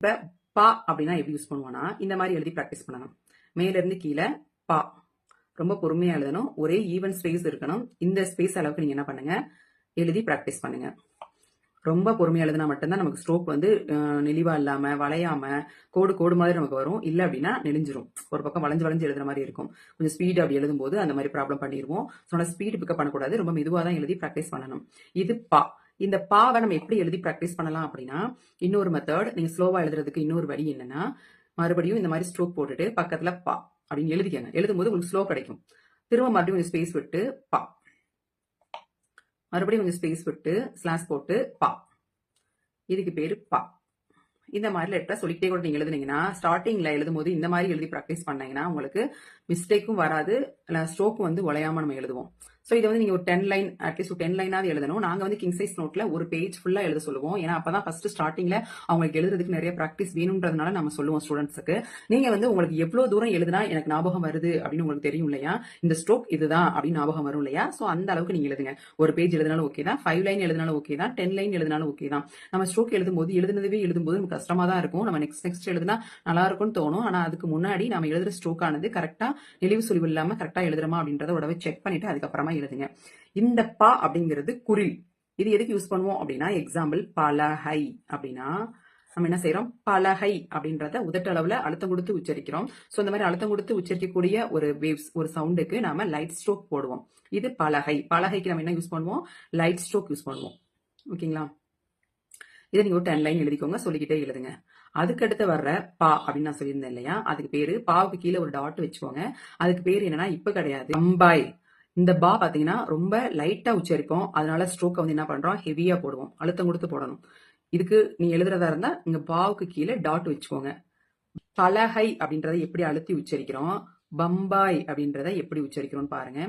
இப்போ பா அப்படின்னா எப்படி யூஸ் பண்ணுவோம்னா இந்த மாதிரி எழுதி ப்ராக்டிஸ் பண்ணணும். மேலேருந்து கீழே பா. ரொம்ப பொறுமையாக எழுதணும். ஒரே ஈவன் ஸ்பேஸ் இருக்கணும். இந்த ஸ்பேஸ் அளவுக்கு நீங்க என்ன பண்ணுங்க? எழுதி ப்ராக்டிஸ் பண்ணுங்க. ரொம்ப பொறுமையா எழுதினா மட்டும்தான் நமக்கு ஸ்ட்ரோக் வந்து நெளிவா இல்லாம வளையாம கோடு கோடு மாதிரி நமக்கு வரும். இல்லை அப்படின்னா நெளிஞ்சிரும். ஒரு பக்கம் வளைஞ்சு வளைஞ்சு எழுதுற மாதிரி இருக்கும். கொஞ்சம் ஸ்பீட் அப்படி எழுதும் போது அந்த மாதிரி ப்ராப்ளம் பண்ணிடுவோம் ஸோ ஸ்பீடு பிக்கப் பண்ணக்கூடாது. ரொம்ப மெதுவாக தான் எழுதி ப்ராக்டிஸ் பண்ணணும். இது பா. இந்த பாவை நம்ம எப்படி எழுதி ப்ராக்டிஸ் பண்ணலாம் அப்படின்னா இன்னொரு மெத்தட் நீங்க ஸ்லோவா எழுதுறதுக்கு இன்னொரு வழி என்னன்னா மறுபடியும் இந்த மாதிரி ஸ்ட்ரோக் போட்டுட்டு பக்கத்துல பா அப்படின்னு எழுதிக்கங்க. எழுதும்போது உங்களுக்கு ஸ்லோ கிடைக்கும். திரும்ப மறுபடியும் கொஞ்சம் ஸ்பேஸ் விட்டு பா. மறுபடியும் கொஞ்சம் ஸ்பேஸ் விட்டு ஸ்லாஸ் போட்டு பா. இதுக்கு பேரு பா. இந்த மாதிரி லெட்டர் சொல்லிக்கிட்டே கூட நீங்க எழுதுனீங்கன்னா ஸ்டார்டிங்ல எழுதும் போது இந்த மாதிரி எழுதி ப்ராக்டிஸ் பண்ணீங்கன்னா உங்களுக்கு மிஸ்டேக்கும் வராது ஸ்ட்ரோக்கும் வந்து உழையாம நம்ம எழுதுவோம். ஸோ இதை வந்து நீங்கள் ஒரு டென் லைன் அட்லீஸ்ட் ஒரு டென் லைனாவது எழுதணும். நாங்கள் வந்து கிங் சைஸ் நோட்டில் ஒரு பேஜ் ஃபுல்லாக எழுத சொல்லுவோம். ஏன்னா அப்பதான் ஃபஸ்ட்டு ஸ்டார்டிங்கில் அவங்களுக்கு எழுதுறதுக்கு நிறைய ப்ராக்டிஸ் வேணுன்றதுனால நம்ம சொல்லுவோம் ஸ்டூடெண்ட்ஸுக்கு நீங்கள் வந்து உங்களுக்கு எவ்வளோ தூரம் எழுதுனா எனக்கு ஞாபகம் வருது அப்படின்னு உங்களுக்கு தெரியும் இல்லையா? இந்த ஸ்ட்ரோக் இதுதான் அப்படின்னு ஞாபகம் வரும் இல்லையா? ஸோ அந்த அளவுக்கு நீங்கள் எழுதுங்க. ஒரு பேஜ் எழுதினாலும் ஓகே தான். ஃபைவ் லைன் எழுதினாலும் ஓகே தான். டென் லைன் எழுதினாலும் ஓகே தான். நம்ம ஸ்ட்ரோக் எழுதும்போது எழுதுனதுவே எழுதும்போது நமக்கு கஷ்டமாக தான் இருக்கும். நம்ம நெக்ஸ்ட் நெக்ஸ்ட் எழுதுனா நல்லா இருக்கும்னு தோணும். ஆனால் அதுக்கு முன்னாடி நம்ம எழுதுற ஸ்ட்ரோக் ஆனது கரெக்டாக நெளிவு சுழிவு இல்லாமல் கரெக்டாக எழுதுறோமா அப்படின்றத உடவே செக் பண்ணிட்டு அதுக்கப்புறமா எழுதுங்க இந்த பா அப்படிங்கிறது குரில். இது எதுக்கு யூஸ் பண்ணுவோம் அப்படின்னா எக்ஸாம்பிள் பலஹை அப்படின்னா நம்ம என்ன செய்யறோம் பலகை அப்படின்றத உதட்டளவுல அழுத்தம் கொடுத்து உச்சரிக்கிறோம். ஸோ இந்த மாதிரி அழுத்தம் கொடுத்து உச்சரிக்கக்கூடிய ஒரு வேவ்ஸ் ஒரு சவுண்டுக்கு நாம லைட் ஸ்ட்ரோக் போடுவோம். இது பலகை. பலகைக்கு நம்ம என்ன யூஸ் பண்ணுவோம்? லைட் ஸ்ட்ரோக் யூஸ் பண்ணுவோம். ஓகேங்களா? இதை நீங்க ஒரு டென் லைன் எழுதிக்கோங்க. சொல்லிக்கிட்டே எழுதுங்க. அதுக்கடுத்து வர்ற பா அப்படின்னு நான் சொல்லியிருந்தேன் இல்லையா? அதுக்கு பேரு பாவுக்கு கீழே ஒரு டாட் வச்சுக்கோங்க. அதுக்கு பேர் என்னன்னா இப்ப கிடையாது அம்பாய். இந்த பா பாத்தீங்கன்னா ரொம்ப லைட்டா உச்சரிப்போம். அதனால ஸ்ட்ரோக்கை வந்து என்ன பண்றோம்? ஹெவியா போடுவோம். அழுத்தம் கொடுத்து போடணும். இதுக்கு நீ எழுதுறதா இருந்தா இங்க பாவுக்கு கீழே டாட் வச்சுக்கோங்க. பலகை அப்படின்றத எப்படி அழுத்தி உச்சரிக்கிறோம்? பம்பாய் அப்படின்றத எப்படி உச்சரிக்கிறோம் பாருங்க.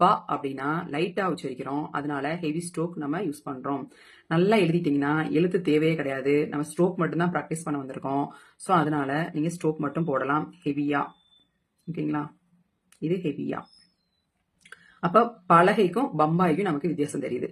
ப அப்படின்னா லைட்டா உச்சரிக்கிறோம். அதனால ஹெவி ஸ்ட்ரோக் நம்ம யூஸ் பண்றோம். நல்லா எழுதிட்டீங்கன்னா எழுத்து தேவையே கிடையாது. நம்ம ஸ்ட்ரோக் மட்டும் தான் ப்ராக்டிஸ் பண்ண வந்திருக்கோம். ஸோ அதனால நீங்க ஸ்ட்ரோக் மட்டும் போடலாம். ஹெவியா ஓகேங்களா இது ஹெவியா அப்ப பலகைக்கும் பம்பாய்க்கும் நமக்கு வித்தியாசம் தெரியுது.